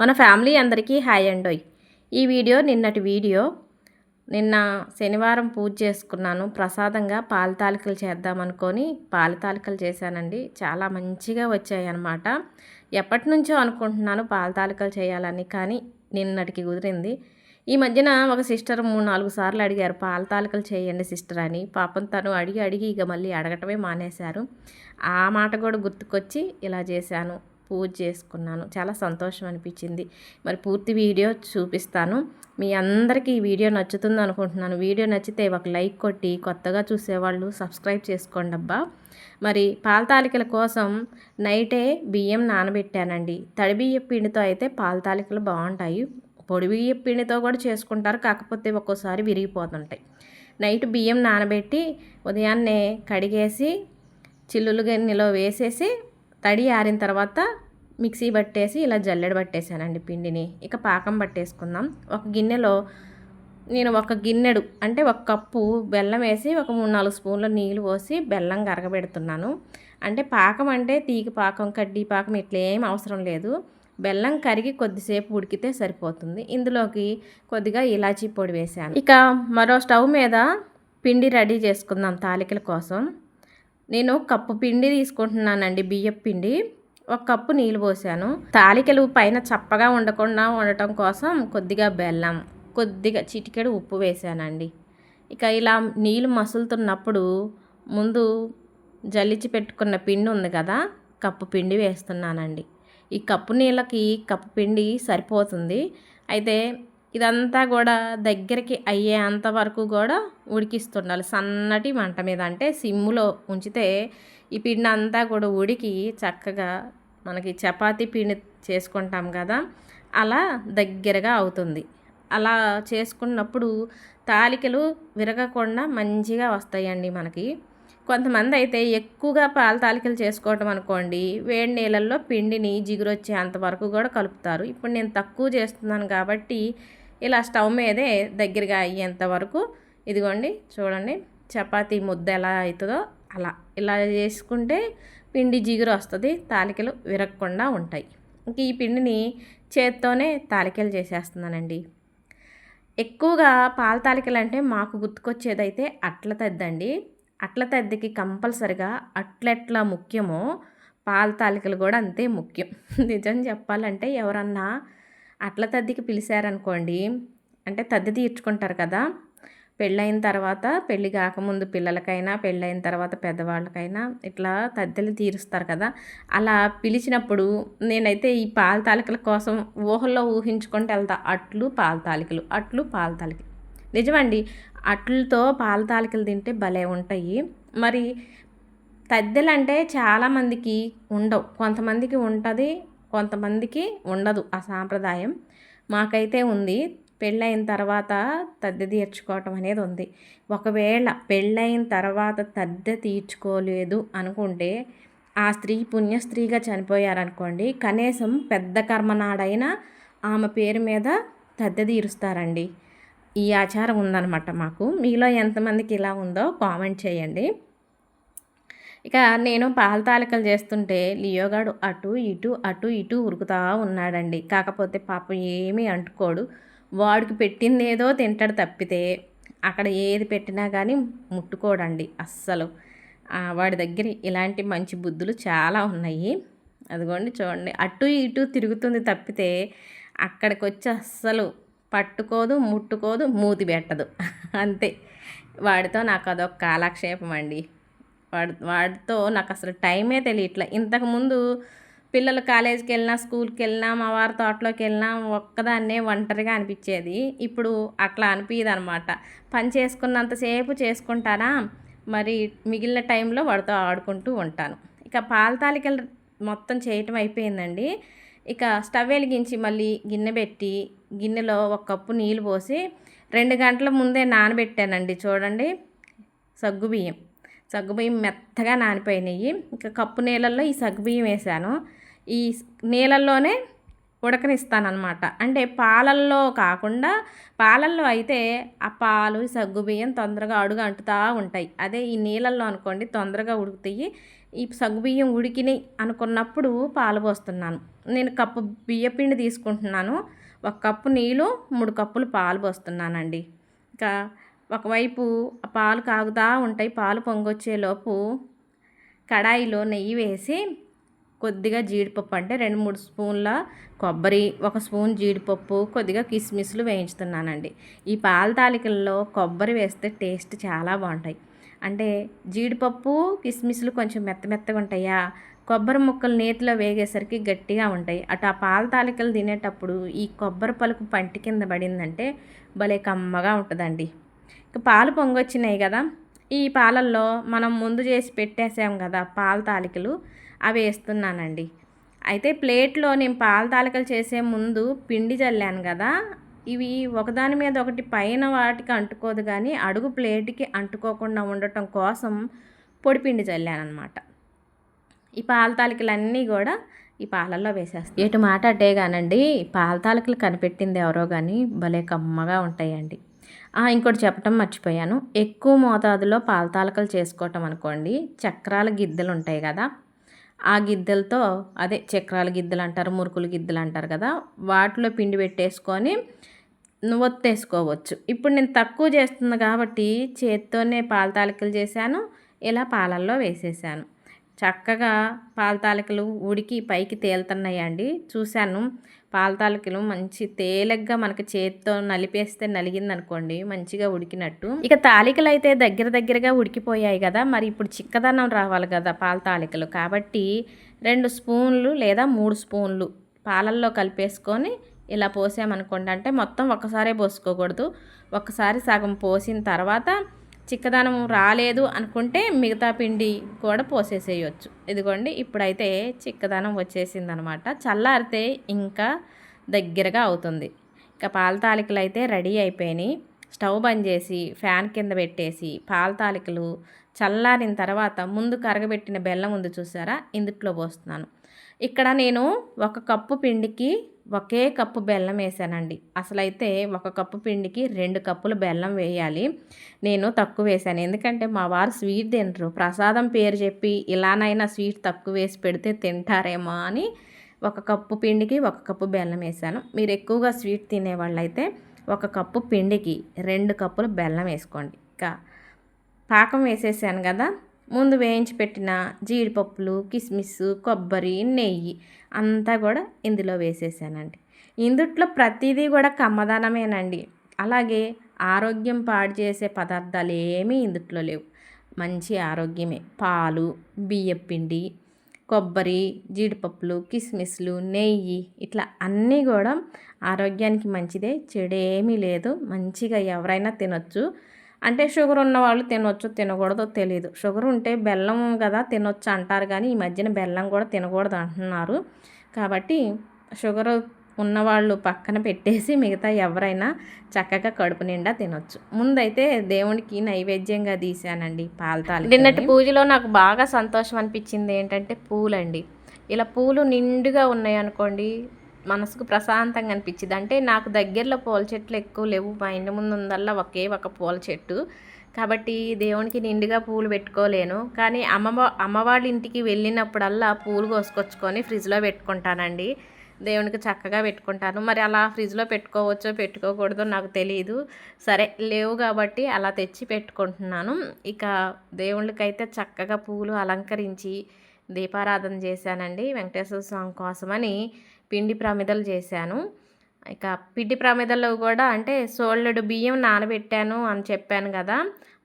మన ఫ్యామిలీ అందరికీ హాయ్ అండోయ్ ఈ వీడియో నిన్నటి వీడియో నిన్న శనివారం పూజ చేసుకున్నాను. ప్రసాదంగా పాల తాలికలు చేద్దామనుకొని పాల తాలికలు చేశానండి. చాలా మంచిగా వచ్చాయి అన్నమాట ఎప్పటి నుంచో అనుకుంటున్నాను పాల తాలికలు చేయాలని కానీ నిన్నటికి కుదిరింది. ఈ మధ్యన ఒక సిస్టర్ మూడు నాలుగు సార్లు అడిగారు పాల తాలికలు చేయండి సిస్టర్ అని. పాపం తను అడిగి అడిగి ఇక మళ్ళీ అడగటమే మానేశారు. ఆ మాట కూడా గుర్తుకొచ్చి ఇలా చేశాను. పూజ చేసుకున్నాను. చాలా సంతోషం అనిపించింది. మరి పూర్తి వీడియో చూపిస్తాను. మీ అందరికీ ఈ వీడియో నచ్చుతుంది అనుకుంటున్నాను. వీడియో నచ్చితే ఒక లైక్ కొట్టి కొత్తగా చూసేవాళ్ళు సబ్స్క్రైబ్ చేసుకోండి అబ్బా. మరి పాల తాలికల కోసం నైటే బియ్యం నానబెట్టానండి. తడి బియ్య పిండితో అయితే పాల తాలికలు బాగుంటాయి. పొడి బియ్య పిండితో కూడా చేసుకుంటారు. కాకపోతే ఒక్కోసారి విరిగిపోతుంటాయి. నైట్ బియ్యం నానబెట్టి ఉదయాన్నే కడిగేసి చిల్లులు గిన్నెలో వేసేసి తడి ఆరిన తర్వాత మిక్సీ పట్టేసి ఇలా జల్లెడ పట్టేశానండి పిండిని. ఇక పాకం పట్టేసుకుందాం. ఒక గిన్నెలో నేను ఒక గిన్నెడు అంటే ఒక కప్పు బెల్లం వేసి ఒక మూడు నాలుగు స్పూన్ల నీళ్ళు పోసి బెల్లం కరగబెడుతున్నాను. అంటే పాకం అంటే తీగ పాకం కడ్డీ పాకం ఇట్లా ఏం అవసరం లేదు. బెల్లం కరిగి కొద్దిసేపు ఉడికితే సరిపోతుంది. ఇందులోకి కొద్దిగా ఇలాచీ పొడి వేసాను. ఇక మరో స్టవ్ మీద పిండి రెడీ చేసుకుందాం తాలికల కోసం. నేను కప్పు పిండి తీసుకుంటున్నానండి బియ్యం పిండి. ఒక కప్పు నీళ్ళు పోసాను. తాలికలు పైన చప్పగా ఉండకుండా ఉండటం కోసం కొద్దిగా బెల్లం కొద్దిగా చిటికెడు ఉప్పు వేసానండి. ఇక ఇలా నీళ్ళు మసులుతున్నప్పుడు ముందు జల్లిచి పెట్టుకున్న పిండి ఉంది కదా కప్పు పిండి వేస్తున్నానండి. ఈ కప్పు నీళ్ళకి కప్పు పిండి సరిపోతుంది. అయితే ఇదంతా కూడా దగ్గరికి అయ్యేంత వరకు కూడా ఉడికిస్తుండాలి. సన్నటి మంట మీద అంటే సిమ్ములో ఉంచితే ఈ పిండి అంతా కూడా ఉడికి చక్కగా మనకి చపాతీ పిండి చేసుకుంటాం కదా అలా దగ్గరగా అవుతుంది. అలా చేసుకున్నప్పుడు తాలికలు విరగకుండా మంచిగా వస్తాయండి మనకి. కొంతమంది అయితే ఎక్కువగా పాల తాలికలు చేసుకోవటం అనుకోండి వేడి నీళ్ళల్లో పిండిని జిగురొచ్చేంత వరకు కూడా కలుపుతారు. ఇప్పుడు నేను తక్కువ చేస్తున్నాను కాబట్టి ఇలా స్టవ్ మీదే దగ్గరగా అయ్యేంత వరకు ఇదిగోండి చూడండి చపాతీ ముద్ద ఎలా అవుతుందో అలా. ఇలా చేసుకుంటే పిండి జిగురు వస్తుంది తాలికలు విరగకుండా ఉంటాయి. ఇంక ఈ పిండిని చేత్తోనే తాలికలు చేసేస్తున్నానండి. ఎక్కువగా పాల తాలికలు అంటే మాకు గుర్తుకొచ్చేదైతే అట్ల తద్దండి. అట్ల తద్దికి కంపల్సరిగా అట్లెట్లా ముఖ్యమో పాల తాలికలు కూడా అంతే ముఖ్యం. నిజం చెప్పాలంటే ఎవరన్నా అట్ల తద్దికి పిలిచారనుకోండి అంటే తద్ది తీర్చుకుంటారు కదా పెళ్ళైన తర్వాత పెళ్ళి కాకముందు పిల్లలకైనా పెళ్ళైన తర్వాత పెద్దవాళ్ళకైనా ఇట్లా తద్దెలు తీరుస్తారు కదా. అలా పిలిచినప్పుడు నేనైతే ఈ పాల తాలికల కోసం ఊహల్లో ఊహించుకుంటూ వెళ్తా. అట్లు పాల తాలికలు అట్లు పాల తాలికలు. నిజమండి అట్లతో పాల తాలికలు తింటే భలే ఉంటాయి. మరి తద్దెలు అంటే చాలామందికి ఉండవు. కొంతమందికి ఉంటుంది కొంతమందికి ఉండదు ఆ సాంప్రదాయం. మాకైతే ఉంది. పెళ్ళైన తర్వాత తద్దె తీర్చుకోవటం అనేది ఉంది. ఒకవేళ పెళ్ళైన తర్వాత తద్దె తీర్చుకోలేదు అనుకుంటే ఆ స్త్రీ పుణ్యస్త్రీగా చనిపోయారనుకోండి కనీసం పెద్ద కర్మనాడైనా ఆమె పేరు మీద తద్దె తీరుస్తారండి. ఈ ఆచారం ఉందన్నమాట మాకు. మీలో ఎంతమందికి ఇలా ఉందో కామెంట్ చేయండి. ఇక నేను పాల తాలికలు చేస్తుంటే లియోగాడు అటు ఇటు అటు ఇటు ఉరుకుతా ఉన్నాడండి. కాకపోతే పాపం ఏమీ అంటుకోడు. వాడికి పెట్టింది ఏదో తింటాడు తప్పితే అక్కడ ఏది పెట్టినా కానీ ముట్టుకోడండి అస్సలు. వాడి దగ్గర ఇలాంటి మంచి బుద్ధులు చాలా ఉన్నాయి. అదిగోండి చూడండి. అటు ఇటు తిరుగుతుంది తప్పితే అక్కడికి వచ్చి అస్సలు పట్టుకోదు ముట్టుకోదు మూతి పెట్టదు. అంతే. వాడితో నాకు అదొక కాలక్షేపం అండి. వాడి వాడితో నాకు అసలు టైమే తెలియట్లే ఇంతకుముందు పిల్లలు కాలేజీకి వెళ్ళినా స్కూల్కి వెళ్ళినా మా వారి తోటలోకి వెళ్ళినా ఒక్కదాన్నే ఒంటరిగా అనిపించేది. ఇప్పుడు అట్లా అనిపించదు అనమాట పని చేసుకున్నంతసేపు చేసుకుంటానా? మరి మిగిలిన టైంలో వాడితో ఆడుకుంటూ ఉంటాను. ఇక పాల తాలికలు మొత్తం చేయటం అయిపోయిందండి. ఇక స్టవ్ వెలిగించి మళ్ళీ గిన్నె పెట్టి గిన్నెలో ఒక కప్పు నీళ్ళు పోసి రెండు గంటల ముందే నానబెట్టానండి. చూడండి సగ్గుబియ్యం. సగ్గుబియ్యం మెత్తగా నానిపోయినాయి. ఇంకా కప్పు నీళ్ళల్లో ఈ సగ్గుబియ్యం వేసాను. ఈ నీళ్ళల్లోనే ఉడకనిస్తానమాట అంటే పాలల్లో కాకుండా పాలల్లో అయితే ఆ పాలు సగ్గుబియ్యం తొందరగా అడుగు అంటుతూ ఉంటాయి. అదే ఈ నీళ్ళల్లో అనుకోండి తొందరగా ఉడుకుతాయి. ఈ సగ్గుబియ్యం ఉడికినాయి అనుకున్నప్పుడు పాలు పోస్తున్నాను. నేను కప్పు బియ్యపిండి తీసుకుంటున్నాను. ఒక కప్పు నీళ్ళు మూడు కప్పులు పాలు పోస్తున్నానండి. ఇంకా ఒకవైపు పాలు కాగుతూ ఉంటాయి పాలు పొంగొచ్చేలోపు కడాయిలో నెయ్యి వేసి కొద్దిగా జీడిపప్పు అంటే రెండు మూడు స్పూన్ల కొబ్బరి ఒక స్పూన్ జీడిపప్పు కొద్దిగా కిస్మిస్లు వేయించుతున్నానండి. ఈ పాల తాలికల్లో కొబ్బరి వేస్తే టేస్ట్ చాలా బాగుంటాయి. అంటే జీడిపప్పు కిస్మిస్లు కొంచెం మెత్త మెత్తగా ఉంటాయా? కొబ్బరి ముక్కలు నేతిలో వేగేసరికి గట్టిగా ఉంటాయి. అటు ఆ పాల తాలికలు తినేటప్పుడు ఈ కొబ్బరి పలుకు పంటి కింద పడిందంటే భలే కమ్మగా ఉంటుందండి. ఇక పాలు పొంగొచ్చినాయి కదా. ఈ పాలల్లో మనం ముందు చేసి పెట్టేసాం కదా పాల తాలికలు అవి వేస్తున్నానండి. అయితే ప్లేట్లో నేను పాల తాలికలు చేసే ముందు పిండి చల్లాను కదా. ఇవి ఒకదాని మీద ఒకటి పైన వాటికి అంటుకోదు కానీ అడుగు ప్లేట్కి అంటుకోకుండా ఉండటం కోసం పొడిపిండి చల్లాను అనమాట ఈ పాల తాలికలన్నీ కూడా ఈ పాలల్లో వేసేస్తాను. ఎటు మాట అటే కానండి పాల తాలికలు కనిపెట్టింది ఎవరో కానీ భలే కమ్మగా ఉంటాయండి. ఇంకోటి చెప్పటం మర్చిపోయాను. ఎక్కువ మోతాదులో పాలతాలకలు చేసుకోవటం అనుకోండి చక్రాల గిద్దెలు ఉంటాయి కదా. ఆ గిద్దెలతో అదే చక్రాల గిద్దెలు అంటారు మురుకులు గిద్దెలు అంటారు కదా వాటిలో పిండి పెట్టేసుకొని ఒత్తేసుకోవచ్చు ఇప్పుడు నేను తక్కువ చేస్తుంది కాబట్టి చేత్తోనే పాలతాలకలు చేశాను ఇలా పాలల్లో వేసేసాను. చక్కగా పాలతాలికలు ఉడికి పైకి తేలుతున్నాయండి. చూశాను పాలతాలికలు మంచి తేలిగ్గా మనకి చేతితో నలిపేస్తే నలిగింది అనుకోండి మంచిగా ఉడికినట్టు. ఇక తాలికలు అయితే దగ్గర దగ్గరగా ఉడికిపోయాయి కదా మరి ఇప్పుడు చిక్కదనం రావాలి కదా పాలతాలికలు కాబట్టి రెండు స్పూన్లు లేదా మూడు స్పూన్లు పాలల్లో కలిపేసుకొని ఇలా పోసామనుకోండి అంటే మొత్తం ఒక్కసారే పోసుకోకూడదు. ఒక్కసారి సగం పోసిన తర్వాత చిక్కదనం రాలేదు అనుకుంటే మిగతా పిండి కూడా పోసేసేయచ్చు. ఇదిగోండి ఇప్పుడైతే చిక్కదనం వచ్చేసింది అనమాట చల్లారితే ఇంకా దగ్గరగా అవుతుంది. ఇక పాల తాలికలు అయితే రెడీ అయిపోయినాయి. స్టవ్ బంద్ చేసి ఫ్యాన్ కింద పెట్టేసి పాల తాలికలు చల్లారిన తర్వాత ముందు కరగబెట్టిన బెల్లం ఉంది చూసారా? ఇందుట్లో పోస్తున్నాను. ఇక్కడ నేను ఒక కప్పు పిండికి ఒకే కప్పు బెల్లం వేసానండి. అసలైతే ఒక కప్పు పిండికి రెండు కప్పులు బెల్లం వేయాలి. నేను తక్కువ వేసాను. ఎందుకంటే మా వారు స్వీట్ తినరు. ప్రసాదం పేరు చెప్పి ఇలానైనా స్వీట్ తక్కువ వేసి పెడితే తింటారేమో అని ఒక కప్పు పిండికి ఒక కప్పు బెల్లం వేసాను. మీరు ఎక్కువగా స్వీట్ తినేవాళ్ళైతే ఒక కప్పు పిండికి రెండు కప్పులు బెల్లం వేసుకోండి. ఇంకా పాకం వేసేసాను కదా? ముందు వేయించి పెట్టిన జీడిపప్పులు కిస్మిస్ కొబ్బరి నెయ్యి అంతా కూడా ఇందులో వేసేసానండి. ఇందుట్లో ప్రతిదీ కూడా కమ్మదానమేనండి. అలాగే ఆరోగ్యం పాడు చేసే పదార్థాలు ఏమీ ఇందుట్లో లేవు. మంచి ఆరోగ్యమే. పాలు బియ్యపిండి కొబ్బరి జీడిపప్పులు కిస్మిస్లు నెయ్యి ఇట్లా అన్నీ కూడా ఆరోగ్యానికి మంచిదే. చెడేమీ లేదు. మంచిగా ఎవరైనా తినొచ్చు. అంటే షుగర్ ఉన్న వాళ్ళు తినొచ్చు తినకూడదో తెలియదు షుగర్ ఉంటే బెల్లం కదా తినొచ్చు అంటారు కానీ ఈ మధ్యన బెల్లం కూడా తినకూడదు అంటున్నారు. కాబట్టి షుగర్ ఉన్నవాళ్ళు పక్కన పెట్టేసి మిగతా ఎవరైనా చక్కగా కడుపు నిండా తినొచ్చు. ముందైతే దేవునికి నైవేద్యంగా తీసానండి పాలతాలు నిన్నటి పూజలో నాకు బాగా సంతోషం అనిపించింది ఏంటంటే పూలండి. ఇలా పూలు నిండుగా ఉన్నాయి అనుకోండి మనసుకు ప్రశాంతంగా అనిపించింది. అంటే నాకు దగ్గరలో పూల చెట్లు ఎక్కువ లేవు. మా ఇంటి ముందు ఉందల్లా ఒకే ఒక పూల చెట్టు. కాబట్టి దేవునికి నిండుగా పూలు పెట్టుకోలేను. కానీ అమ్మ అమ్మవాళ్ళ ఇంటికి వెళ్ళినప్పుడల్లా పూలు కోసుకొచ్చుకొని ఫ్రిడ్జ్లో పెట్టుకుంటానండి. దేవునికి చక్కగా పెట్టుకుంటాను. మరి అలా ఫ్రిడ్జ్లో పెట్టుకోవచ్చో పెట్టుకోకూడదో నాకు తెలియదు సరే లేవు కాబట్టి అలా తెచ్చి పెట్టుకుంటున్నాను. ఇక దేవుళ్ళకైతే చక్కగా పూలు అలంకరించి దీపారాధన చేశానండి. వెంకటేశ్వర స్వామి కోసమని పిండి ప్రమిదలు చేశాను. ఇక పిండి ప్రమిదల్లో కూడా అంటే సోళ్ళడు బియ్యం నానబెట్టాను అని చెప్పాను కదా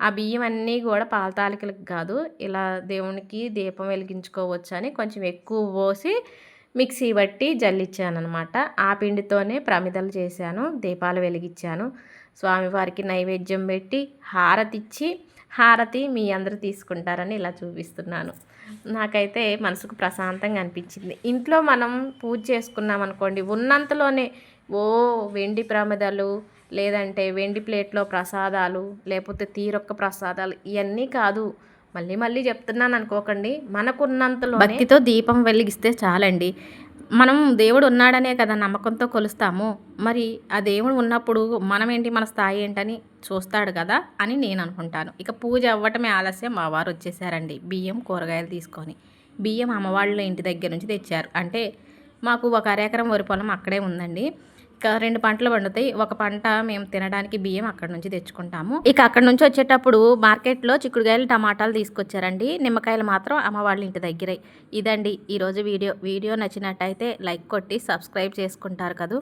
ఆ బియ్యం అన్నీ కూడా పాలతాలికలకు కాదు ఇలా దేవునికి దీపం వెలిగించుకోవచ్చు అని కొంచెం ఎక్కువ పోసి మిక్సీ బట్టి జల్లిచ్చాను అనమాట ఆ పిండితోనే ప్రమిదలు చేశాను దీపాలు వెలిగించాను. స్వామివారికి నైవేద్యం పెట్టి హారతి ఇచ్చి హారతి మీ అందరూ తీసుకుంటారని ఇలా చూపిస్తున్నాను. నాకైతే మనసుకు ప్రశాంతంగా అనిపించింది. ఇంట్లో మనం పూజ చేసుకున్నాం అనుకోండి ఉన్నంతలోనే ఓ వెండి ప్రమిదలు లేదంటే వెండి ప్లేట్లో ప్రసాదాలు లేకపోతే తీరొక్క ప్రసాదాలు ఇవన్నీ కాదు. మళ్ళీ మళ్ళీ చెప్తున్నాను అనుకోకండి మనకున్నంతలో భక్తితో దీపం వెలిగిస్తే చాలండి. మనం దేవుడు ఉన్నాడనే కదా నమ్మకంతో కొలుస్తాము. మరి ఆ దేవుడు ఉన్నప్పుడు మనం ఏంటి మన స్థాయి ఏంటని చూస్తాడు కదా అని నేను అనుకుంటాను. ఇక పూజ అవ్వటమే ఆలస్యం మా వారు వచ్చేసారండి. బియ్యం కూరగాయలు తీసుకొని బియ్యం అమ్మవాళ్ళ ఇంటి దగ్గర నుంచి తెచ్చారు. అంటే మాకు ఒక అరెకరం వరి పొలం అక్కడే ఉందండి. రెండు పంటలు పండుతాయి. ఒక పంట మేము తినడానికి బియ్యం అక్కడ నుంచి తెచ్చుకుంటాము. ఇక అక్కడ నుంచి వచ్చేటప్పుడు మార్కెట్లో చిక్కుడుకాయలు టమాటాలు తీసుకొచ్చారండి. నిమ్మకాయలు మాత్రం అమ్మ వాళ్ళ ఇంటి దగ్గరే. ఇదండి ఈరోజు వీడియో. వీడియో నచ్చినట్టయితే లైక్ కొట్టి సబ్స్క్రైబ్ చేసుకుంటారు కదూ.